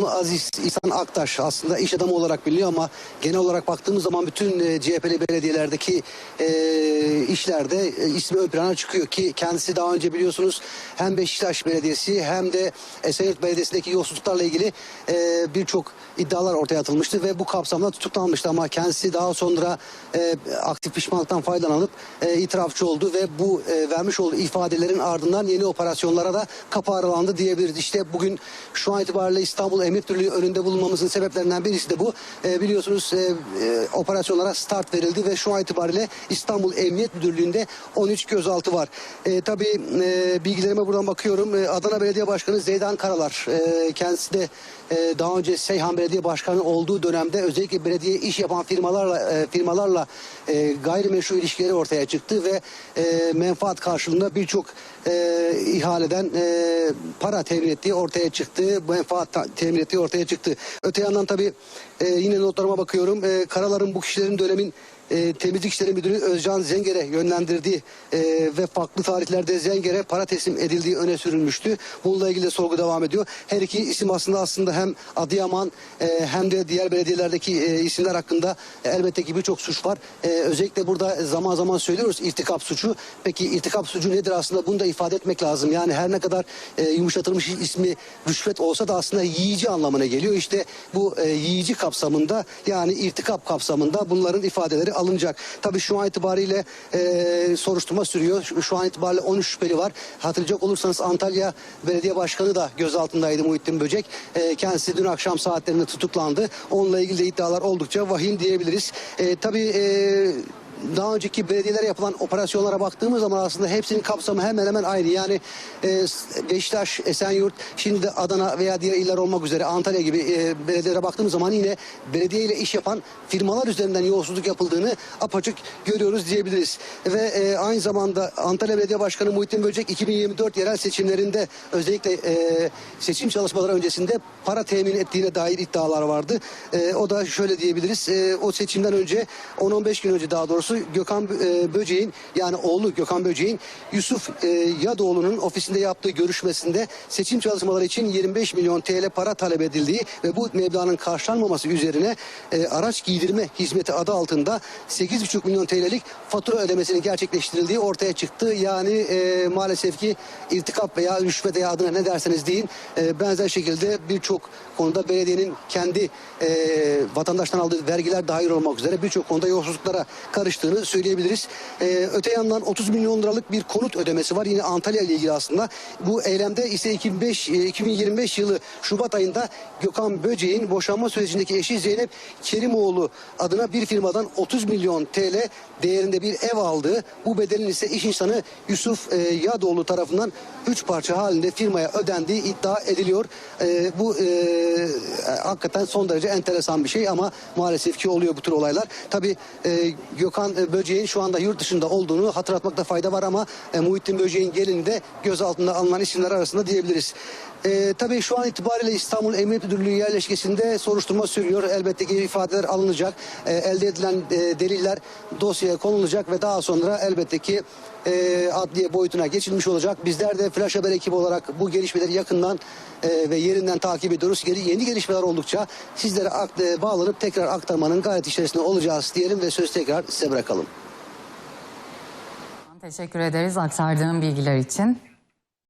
adımı Aziz İhsan Aktaş aslında iş adamı olarak biliniyor ama genel olarak baktığımız zaman bütün e, CHP'li belediyelerdeki e, işlerde e, ismi ön plana çıkıyor ki kendisi daha önce biliyorsunuz hem Beşiktaş Belediyesi hem de Esenyurt Belediyesi'ndeki yolsuzluklarla ilgili e, birçok iddialar ortaya atılmıştı ve bu kapsamda tutuklanmıştı ama kendisi daha sonra e, aktif pişmanlıktan faydalanıp e, itirafçı oldu ve bu e, vermiş olduğu ifadelerin ardından yeni operasyonlara da kapı aralandı diyebiliriz. İşte bugün şu an itibariyle İstanbul Emniyet Müdürlüğü önünde bulunmamızın sebeplerinden birisi de bu. E, biliyorsunuz e, e, operasyonlara start verildi ve şu an itibariyle İstanbul Emniyet Müdürlüğü'nde 13 gözaltı var. E, tabii e, bilgilerime buradan bakıyorum. E, Adana Belediye Başkanı Zeydan Karalar e, kendisi de e, daha önce Seyhan Belediye Başkanı olduğu dönemde özellikle belediye iş yapan firmalarla e, firmalarla e, gayrimeşru ilişkileri ortaya çıktı ve e, menfaat karşılığında birçok e, ihaleden e, para temin ettiği ortaya çıktı. Menfaat temin ettiği ortaya çıktı. Öte yandan tabii e, yine notlarıma bakıyorum. E, Karalar'ın bu kişilerin dönemin e, Temizlik İşleri Müdürü Özcan Zenger'e yönlendirdiği e, ve farklı tarihlerde Zenger'e para teslim edildiği öne sürülmüştü. Bununla ilgili de sorgu devam ediyor. Her iki isim aslında aslında hem Adıyaman e, hem de diğer belediyelerdeki e, isimler hakkında elbette ki birçok suç var. E, özellikle burada zaman zaman söylüyoruz irtikap suçu. Peki irtikap suçu nedir aslında bunu da ifade etmek lazım. Yani her ne kadar e, yumuşatılmış ismi rüşvet olsa da aslında yiyici anlamına geliyor. İşte bu e, yiyici kapsamında yani irtikap kapsamında bunların ifadeleri alınacak. Tabii şu an itibariyle e, soruşturma sürüyor. Şu, şu an itibariyle 13 şüpheli var. Hatırlayacak olursanız Antalya Belediye Başkanı da gözaltındaydı Muhittin Böcek. E, kendisi dün akşam saatlerinde tutuklandı. Onunla ilgili de iddialar oldukça vahim diyebiliriz. E, tabii e, daha önceki belediyelere yapılan operasyonlara baktığımız zaman aslında hepsinin kapsamı hemen hemen aynı. Yani e, Beşiktaş, Esenyurt, şimdi de Adana veya diğer iller olmak üzere Antalya gibi e, belediyelere baktığımız zaman yine belediye ile iş yapan firmalar üzerinden yolsuzluk yapıldığını apaçık görüyoruz diyebiliriz. Ve e, aynı zamanda Antalya Belediye Başkanı Muhittin Böcek 2024 yerel seçimlerinde özellikle e, seçim çalışmaları öncesinde para temin ettiğine dair iddialar vardı. E, o da şöyle diyebiliriz. E, o seçimden önce 10-15 gün önce daha doğrusu Gökhan e, Böcek'in yani oğlu Gökhan Böcek'in Yusuf e, Yadoğlu'nun ofisinde yaptığı görüşmesinde seçim çalışmaları için 25 milyon TL para talep edildiği ve bu meblağın karşılanmaması üzerine e, araç giydirme hizmeti adı altında 8,5 milyon TL'lik fatura ödemesinin gerçekleştirildiği ortaya çıktı. Yani maalesef ki irtikap veya rüşvet veya adına ne derseniz deyin benzer şekilde birçok konuda belediyenin kendi vatandaştan aldığı vergiler dahil olmak üzere birçok konuda yolsuzluklara karıştığını söyleyebiliriz. E, öte yandan 30 milyon liralık bir konut ödemesi var yine Antalya ile ilgili aslında. Bu eylemde ise 2005, e, 2025 yılı Şubat ayında Gökhan Böceğin boşanma sürecindeki eşi Zeynep Kerimoğlu adına bir firmadan 30 milyon TL değerinde bir ev aldığı bu bedelin ise iş insanı Yusuf e, Yadoğlu tarafından 3 parça halinde firmaya ödendiği iddia ediliyor. E, bu e, hakikaten son derece enteresan bir şey ama maalesef ki oluyor bu tür olaylar. Tabii e, Gökhan e, Böceğin şu anda yurt dışında olduğunu hatırlatmakta fayda var ama e, Muhittin Böceğin gelini de gözaltında alınan isimler arasında diyebiliriz. E, tabii şu an itibariyle İstanbul Emniyet Müdürlüğü yerleşkesinde soruşturma sürüyor. Elbette ki ifadeler alınacak. E, elde edilen e, deliller dosyaya konulacak ve daha sonra elbette ki e, adliye boyutuna geçilmiş olacak. Bizler de Flash Haber ekibi olarak bu gelişmeleri yakından e, ve yerinden takip ediyoruz. Yeni, yeni gelişmeler oldukça sizlere akt- e, bağlanıp tekrar aktarmanın gayet içerisinde olacağız diyelim ve söz tekrar size bırakalım. Teşekkür ederiz aktardığın bilgiler için.